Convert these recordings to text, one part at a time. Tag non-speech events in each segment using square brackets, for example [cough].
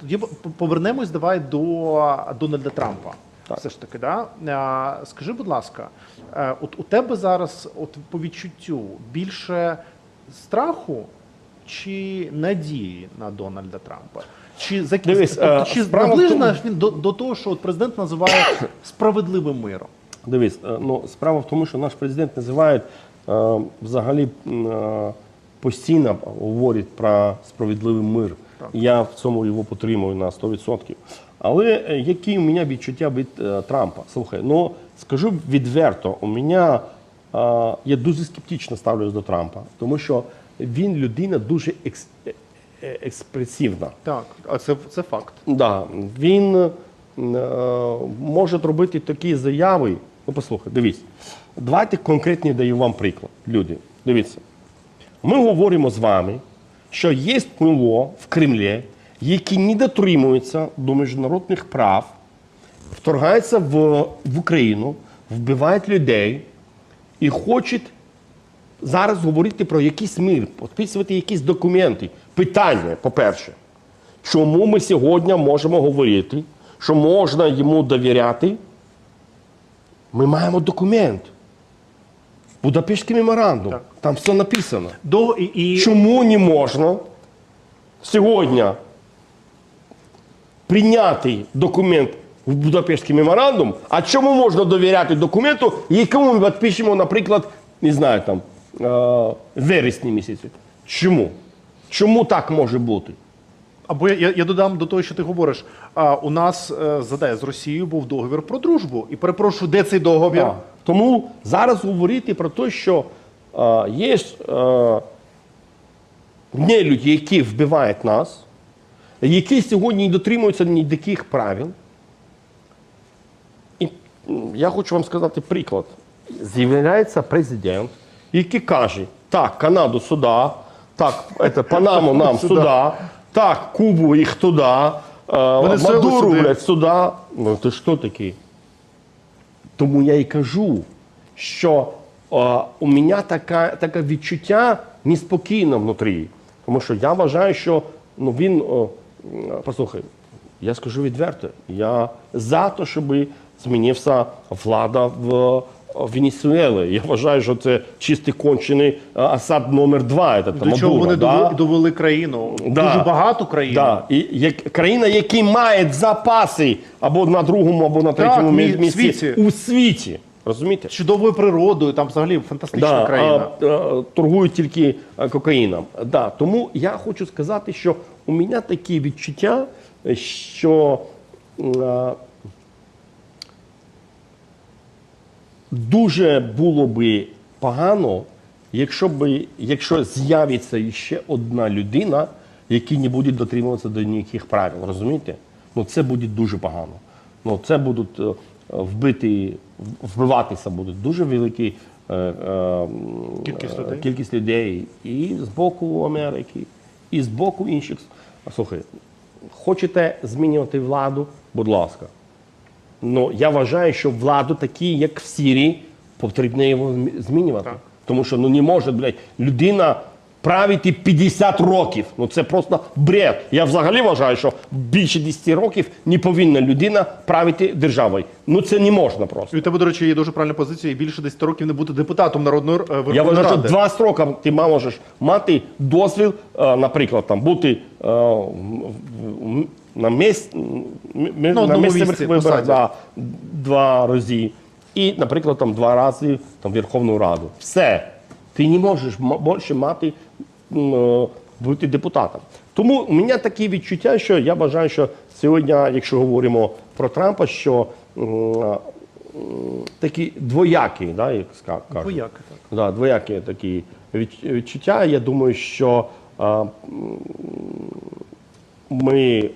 Тоді повернемось давай до Дональда Трампа. Так. Все ж таки, да? А, скажи, будь ласка, е, от у тебе зараз, от по відчуттю, більше страху чи надії на Дональда Трампа? Чи. Дивись, тобто, е, чи наближена тому- він до, до того, що от президент називає [coughs] справедливим миром? Дивись, е, ну справа в тому, що наш президент називає взагалі постійно говорить про справедливий мир. Я в цьому його підтримую на 100%. Але е, які у мене відчуття від е, Трампа? Слухай, ну скажу відверто, у мене е, я дуже скептично ставлюсь до Трампа, тому що він людина дуже екс, е, е, експресивна. Так, а це, це факт. Да, він е, може робити такі заяви. Ну, послухай, дивіться. Давайте конкретні даю вам приклад. Люди, дивіться. Ми говоримо з вами, що є ПЛО в Кремлі, які не дотримуються до міжнародних прав, вторгаються в, в Україну, вбивають людей і хочуть зараз говорити про якийсь мир, підписувати якісь документи. Питання, по-перше, чому ми сьогодні можемо говорити, що можна йому довіряти? Ми маємо документ. Будапештський меморандум. Так. Там все написано. До, і. Чому не можна сьогодні прийняти документ в Будапештський меморандум, а чому можна довіряти документу, якому ми підпишемо, наприклад, не знаю, там, е, вересні місяці? Чому? Чому так може бути? Або я, я, я додам до того, що ти говориш. А, у нас е, задай з Росією був договір про дружбу. І перепрошую, де цей договір? Так. Тому зараз говорити про те, що є нелюді, які вбивають нас, які сьогодні не дотримуються ніяких правил. І я хочу вам сказати приклад. З'являється президент, який каже, так, Канаду сюди, так, это, Панаму [laughs] нам Сюди. так, Кубу їх туди, е, Мадуру, блядь, сюди. Ну ти що такий? Тому я і кажу, що у мене таке, таке відчуття неспокійно внутрі. Тому що я вважаю, що ну, він, о, послухай, я скажу відверто, я за те, щоб змінився влада в Венесуелі. Я вважаю, що це чистий кончений е, Асад номер два. Це, До чого вони довели, довели країну? Да. Дуже багату країну. Да. І як країна, яка має запаси або на другому, або на третьому мі- місці світі. у світі. Розумієте? Чудовою природою, там взагалі фантастична країна. а, а, торгують тільки кокаїном. Да. Тому я хочу сказати, що у мене такі відчуття, що а, дуже було би погано, якщо б якщо з'явиться ще одна людина, яка не буде дотримуватися до ніяких правил. Розумієте? Ну це буде дуже погано. Ну це будуть е, вбити, вбиватися будуть дуже великі. е, е, Кількість е, людей. кількість людей і з боку Америки, і з боку інших. Слухай, хочете змінювати владу? Будь ласка. Ну, я вважаю, що владу такі, як в Сирії, потрібно його змінювати. Так. Тому що ну, не може блядь, людина правити 50 років. Ну це просто бред. Я взагалі вважаю, що більше 10 років не повинна людина правити державою. Ну це не можна просто. І у тебе, до речі, є дуже правильна позиція, і більше 10 років не бути депутатом Народної е, Верховної Я вважаю, що Ради. два строки ти можеш мати дозвіл, е, наприклад, там бути е, в- в- на місць, м- м- на одному місцевих місці, виборах посаді. да, два рази. І, наприклад, там два рази там, Верховну Раду. Все. Ти не можеш м- більше мати бути депутатом. Тому у мене такі відчуття, що я вважаю, що сьогодні, якщо говоримо про Трампа, що е, такі двоякі, да, як кажуть. Двояке, так. Да, двоякі такі відчуття. Я думаю, що а, ми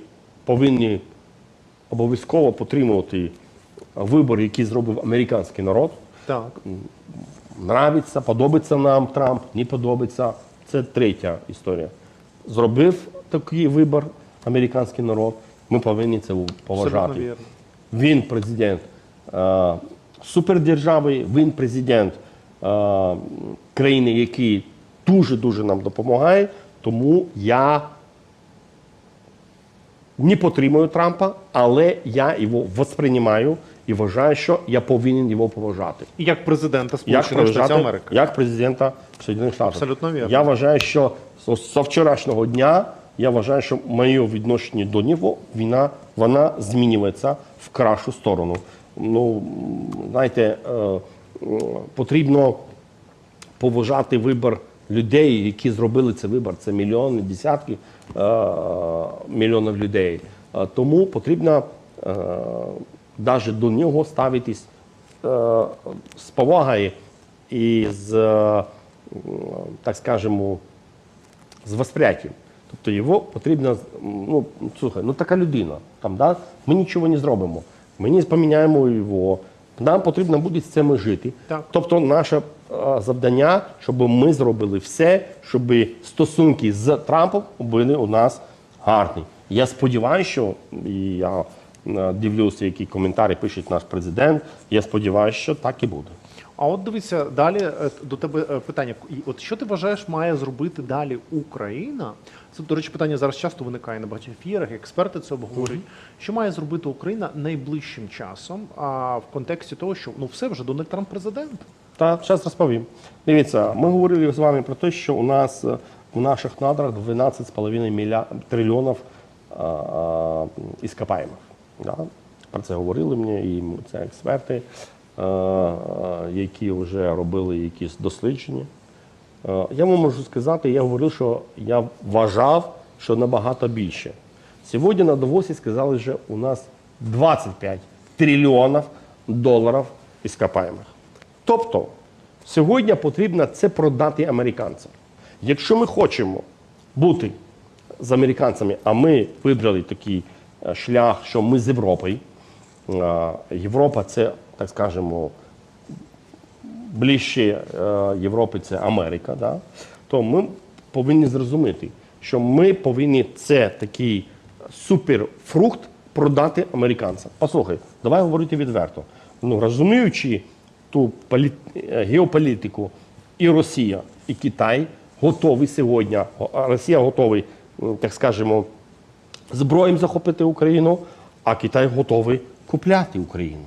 повинні обов'язково підтримувати вибори, які зробив американський народ. Так. Нравиться, подобається нам Трамп, не подобається. Це третя історія. Зробив такий вибір американський народ. Ми повинні це поважати. Він президент е, супердержави, він президент е, країни, який дуже дуже нам допомагає. Тому я не підтримую Трампа, але я його восприймаю і вважаю, що я повинен його поважати. І як президента Сполучених Штатів Америки. як президента Сполучених Штатів. Абсолютно вірно. Я вважаю, що з вчорашнього дня я вважаю, що моє відношення до нього вона, вона змінюється в кращу сторону. Ну, знаєте, е, потрібно поважати вибір людей, які зробили цей вибір. Це мільйони, десятки е, мільйонів людей. Е, тому потрібно е, навіть до нього ставитись е, з повагою і з, е, так скажемо, з восприяттям. Тобто його потрібно, ну, слухай, ну така людина, там, да? ми нічого не зробимо, ми не поміняємо його, нам потрібно буде з цим жити. Так. Тобто наше е, завдання, щоб ми зробили все, щоб стосунки з Трампом були у нас гарні. Я сподіваюся, що і я е, дивлюся, які коментарі пише наш президент. Я сподіваюся, що так і буде. А от дивіться, далі е, до тебе е, питання. От що ти вважаєш має зробити далі Україна? Це, до речі, питання зараз часто виникає на багатьох ефірах, експерти це обговорюють. Що має зробити Україна найближчим часом? А в контексті того, що ну все вже Дональд Трамп президент. Так, зараз розповім. Дивіться, ми говорили з вами про те, що у нас е, в наших надрах 12,5 мілья... трильйонів іскопаємих. Да? Про це говорили мені і це експерти, а, а, які вже робили якісь дослідження. Е, Я вам можу сказати, я говорив, що я вважав, що набагато більше. Сьогодні на Давосі сказали, що у нас 25 трильйонів доларів іскопаємих. Тобто, сьогодні потрібно це продати американцям. Якщо ми хочемо бути з американцями, а ми вибрали такий е, шлях, що ми з Європою, е, Європа це, так скажемо, ближче е, Європи це Америка, да? то ми повинні зрозуміти, що ми повинні це такий суперфрукт продати американцям. Послухай, давай говорити відверто. Ну, розуміючи ту полі... е, геополітику, і Росія, і Китай готові сьогодні, Росія готовий, так скажемо, зброєм захопити Україну, а Китай готовий купляти Україну.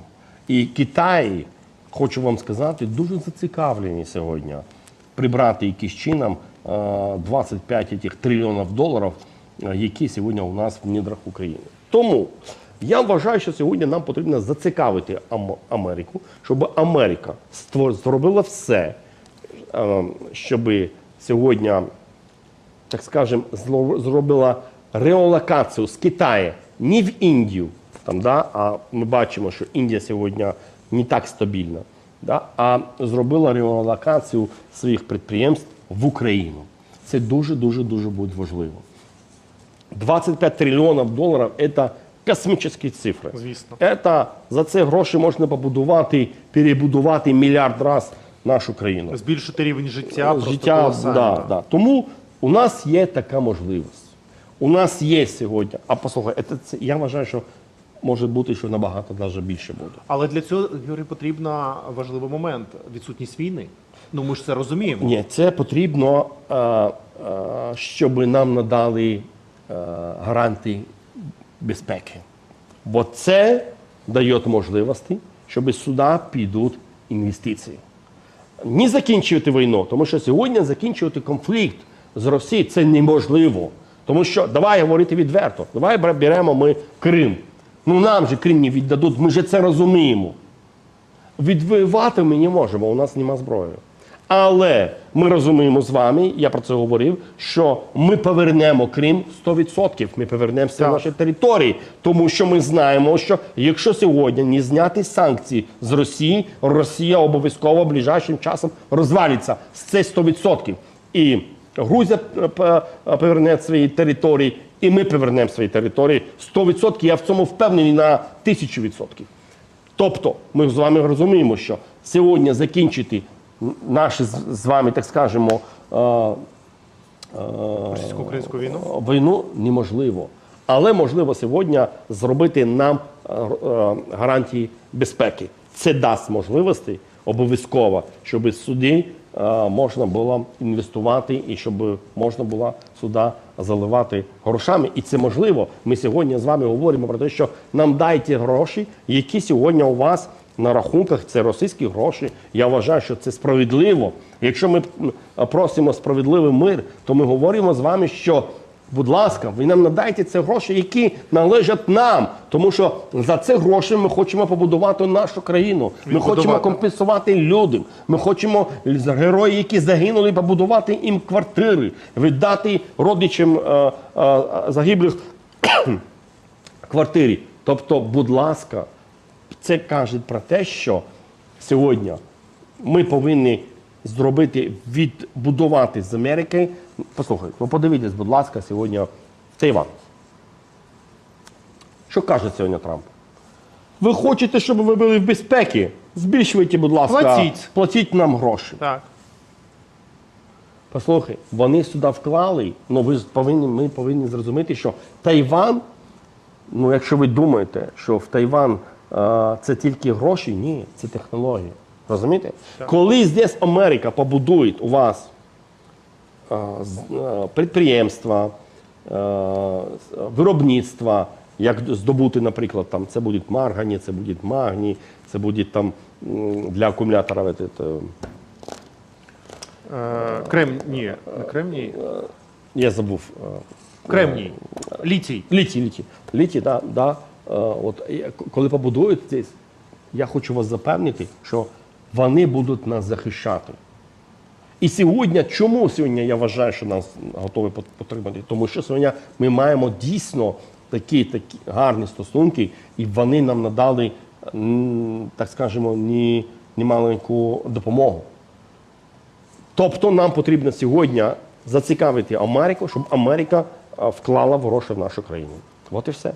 І Китай, хочу вам сказати, дуже зацікавлені сьогодні прибрати якийсь чином е, 25 этих трильйонів доларів, е, які сьогодні у нас в недрах України. Тому я вважаю, що сьогодні нам потрібно зацікавити Америку, щоб Америка зробила все, е, щоб сьогодні так скажем, зло- зробила реолокацію з Китаю не в Індію, там, да, а ми бачимо, що Індія сьогодні не так стабільна, да, а зробила реолокацію своїх підприємств в Україну. Це дуже дуже дуже буде важливо. 25 трильйонів доларів це космічні цифри. Звісно. Это, за це гроші можна побудувати, перебудувати мільярд раз нашу країну Збільшити рівень життя, життя. колосально. Да, да. Тому у нас є така можливість. У нас є сьогодні. А послухай, це, це, я вважаю, що може бути, що набагато навіть більше буде. Але для цього Юрій потрібен важливий момент відсутність війни. Ну ми ж це розуміємо. Ні, це потрібно, е, е, щоб нам надали е, гарантії безпеки. Бо це дає можливості, щоб сюди підуть інвестиції. Не закінчувати війну, тому що сьогодні закінчувати конфлікт з Росією це неможливо. Тому що давай говорити відверто, давай беремо ми Крим. Ну нам же Крим не віддадуть, ми же це розуміємо. Відвоювати ми не можемо, у нас нема зброї. Але ми розуміємо з вами, я про це говорив, що ми повернемо Крим 100%. Ми повернемося в наші території, тому що ми знаємо, що якщо сьогодні не зняти санкції з Росії, Росія обов'язково ближайшим часом розвалиться. Це 100%. І Грузія е, е, поверне свої території, і ми повернемо свої території 100%. Я в цьому впевнений на 1000%. Тобто, ми з вами розуміємо, що сьогодні закінчити наші з вами, так скажемо, е, Російсько-українську війну. війну неможливо. Але можливо сьогодні зробити нам е, е, гарантії безпеки. Це дасть можливості обов'язково, щоб суди е, можна було інвестувати і щоб можна було сюди заливати грошами. І це можливо. Ми сьогодні з вами говоримо про те, що нам дайте гроші, які сьогодні у вас на рахунках це російські гроші. Я вважаю, що це справедливо. Якщо ми просимо справедливий мир, то ми говоримо з вами, що будь ласка, ви нам надайте ці гроші, які належать нам. Тому що за ці гроші ми хочемо побудувати нашу країну. Ми хочемо компенсувати людям. Ми хочемо герої, які загинули, побудувати їм квартири, віддати родичам е, е, загиблих [coughs] квартирі. Тобто, будь ласка, це каже про те, що сьогодні ми повинні зробити, відбудувати з Америки. Послухай, ну подивіться, будь ласка, сьогодні в Тайван. Що каже сьогодні Трамп? Ви хочете, щоб ви були в безпеці? Збільшуйте, будь ласка, Платіть. платіть нам гроші. Так. Послухай, вони сюди вклали, ну ви повинні, ми повинні зрозуміти, що Тайван, ну якщо ви думаєте, що в Тайван це тільки гроші, ні, це технології. Розумієте? Коли здесь Америка побудує у вас е, е, підприємства, е, виробництва, як здобути, наприклад, там, це буде маргані, це буде магній, це буде там для акумуляторів. этот, е, Е, Крем... Ні, кремній. я забув. е, Кремній. Літій. Літі, літі. Літі, да, да. Е, от, коли побудують здесь, я хочу вас запевнити, що вони будуть нас захищати. І сьогодні, чому сьогодні я вважаю, що нас готові підтримати? Тому що сьогодні ми маємо дійсно такі, такі гарні стосунки, і вони нам надали, так скажемо, ні, ні маленьку допомогу. Тобто нам потрібно сьогодні зацікавити Америку, щоб Америка вклала гроші в нашу країну. От і все.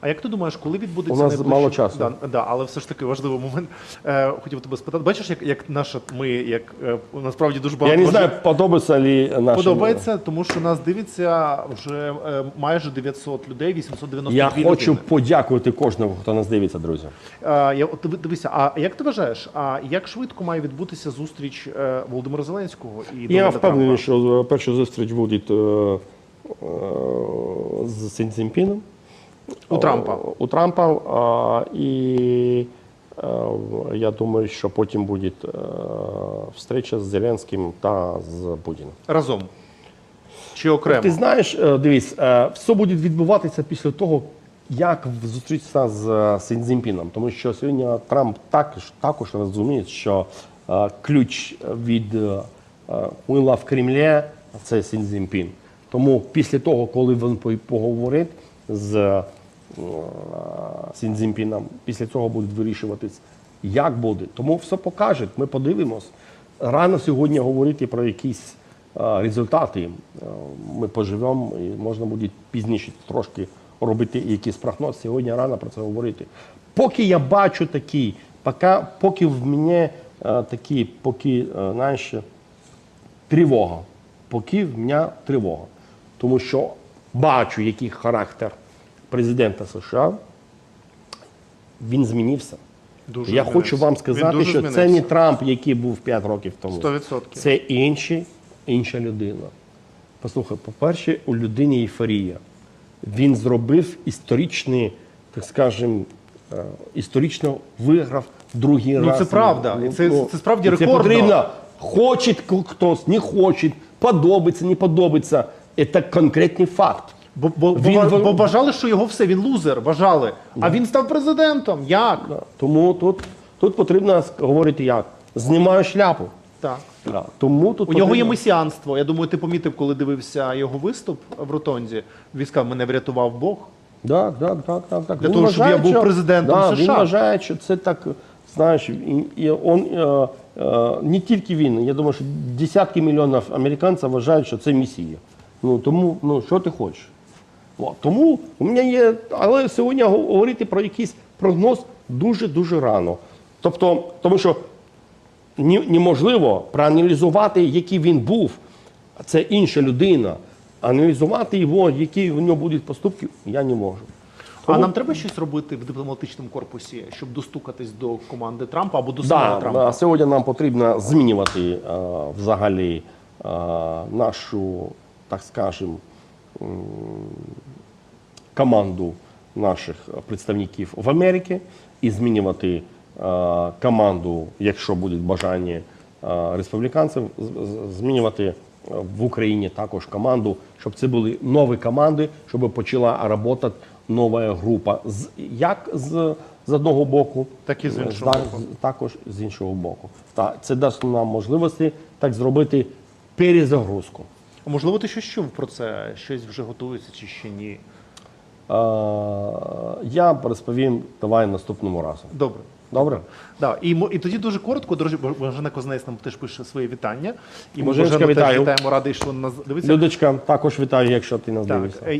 А як ти думаєш, коли відбудеться У нас найближчий- мало часу. Да, да, але все ж таки важливий момент. Е, хотів тебе спитати. Бачиш, як, як наша ми, як е, насправді дуже багато Я не знаю, подобається ли нашим... подобається, тому що нас дивиться вже е, майже 900 людей, 892 Я хочу подякувати кожному, хто нас дивиться, друзі. А, я, от дивися, а як ти вважаєш, а як швидко має відбутися зустріч е, Володимира Зеленського і Я Дональда впевнений, Трампа? що перша зустріч буде е, е, з Сінцзімпіном. У Трампа. У Трампа. І е, я думаю, що потім буде е, встреча з Зеленським та з Путіним. разом чи окремо? Ти знаєш, е, дивись, все буде відбуватися після того, як зустрітися з е, Тому що сьогодні Трамп також, також розуміє, що ключ від е, в Кремлі це Сін Цзіньпін. Тому після того, коли він по- поговорить з е, після цього буде вирішуватись, як буде. Тому все покаже, ми подивимось. Рано сьогодні говорити про якісь е, результати. Е, Ми поживемо і можна буде пізніше трошки робити якийсь прогноз. Сьогодні рано про це говорити. Поки я бачу такі, поки, поки в мене такі, поки, знаєш, тривога. Поки в мене тривога. Тому що бачу, який характер президента США, він змінився. Дуже Я змінився. хочу вам сказати, що це не Трамп, який був 5 років тому. 100%. Це інший, інша людина. Послухай, по-перше, у людині ейфорія. Він зробив історичний, так скажемо, е, історично виграв другий Ну, раз. це правда. І це- це справді рекордно. Це потрібно. Хоче хтось, не хоче, подобається, не подобається. Це конкретний факт. Бо, бо, Він бо, бо бажали, що його все, він лузер, бажали. А він став президентом. Як? Да. Тому тут, тут потрібно говорити як. Знімаю шляпу. Так. Да. Тому тут У нього є потрібно- месіанство. Я думаю, ти помітив, коли дивився його виступ в Ротонді. Він сказав, мене врятував Бог. Так, так, так, так, так. Для того, щоб я був президентом да, Він США. вважає, що це так, знаєш, і, і он, е, е, не тільки він, я думаю, що десятки мільйонів американців вважають, що це месія. Ну, тому, ну, що ти хочеш? От, тому у мене є, але сьогодні говорити про якийсь прогноз дуже-дуже рано. Тобто, тому що ні- неможливо проаналізувати, який він був, це інша людина. Аналізувати його, які в нього будуть поступки, я не можу. А нам треба щось робити в дипломатичному корпусі, щоб достукатись до команди Трампа або до самого Да, Трампа? а сьогодні нам потрібно змінювати е, взагалі е, нашу, так скажемо, команду наших представників в Америці і змінювати е, команду, якщо буде бажання е, республіканців, змінювати е, в Україні також команду, щоб це були нові команди, щоб почала працювати нова група. З, як з, з одного боку, Так і з іншого з- боку. також з іншого боку. Так, це дасть нам можливості так зробити перезагрузку. А Можливо, ти щось чув про це? Щось вже готується чи ще ні? Е, я розповім давай наступному разу. Добре. Добре? Да, і, мо- і тоді дуже коротко, до Бо- Божена Кознець нам теж пише своє вітання. І ми Боженська, Божену теж вітаю. вітаємо, радий, що вона нас дивиться. Людочка, також вітаю, якщо ти нас Так, дивишся. е,